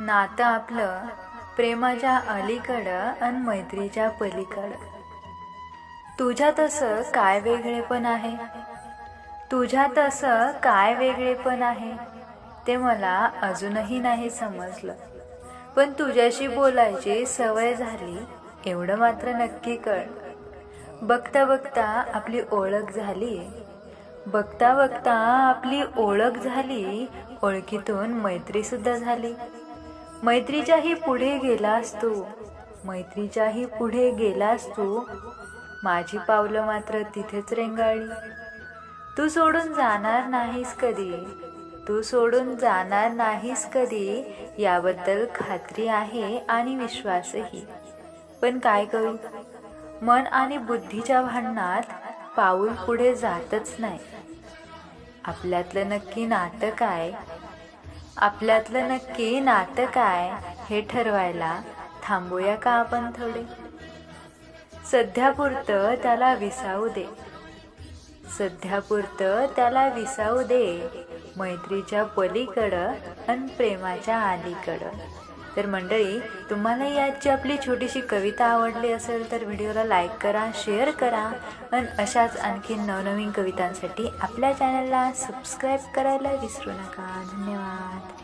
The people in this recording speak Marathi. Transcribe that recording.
नातं आपलं प्रेमाच्या अलीकडं आणि मैत्रीच्या पलीकडं. तुझ्यात असं काय वेगळे पण आहे? तुझ्यात असं काय वेगळे पण आहे? ते मला अजूनही नाही समजलं. पण तुझ्याशी बोलायची सवय झाली एवढं मात्र नक्की कळ. बघता बघता आपली ओळख झाली. बघता बघता आपली ओळख झाली ओळखीतून मैत्रीसुद्धा झाली. मैत्रीच्याही पुढे गेलास तू. मैत्रीच्याही पुढे गेलास तू. माझी पावलं मात्र तिथेच रेंगाळली. तू सोडून जाणार नाहीस कधी. तू सोडून जाणार नाहीस कधी. याबद्दल खात्री आहे आणि विश्वासही. पण काय करू? मन आणि बुद्धीच्या भांडणात पाऊल पुढे जातच नाही. आपल्यातलं नक्की नातं काय? आपल्यातलं नक्की नातं काय हे ठरवायला थांबूया का आपण थोडे? सध्यापुरतं त्याला विसावू दे. सध्यापुरतं त्याला विसावू दे मैत्रीच्या पलीकडं आणि प्रेमाच्या अलीकडं. तर मंडळी तुम्हाला याची आपली छोटीशी कविता आवडली असेल तर व्हिडिओला लाईक करा शेअर करा. आणि अशाच आणखी नवनवीन कवितांसाठी आपल्या चॅनलला सबस्क्राईब करायला विसरू नका. धन्यवाद.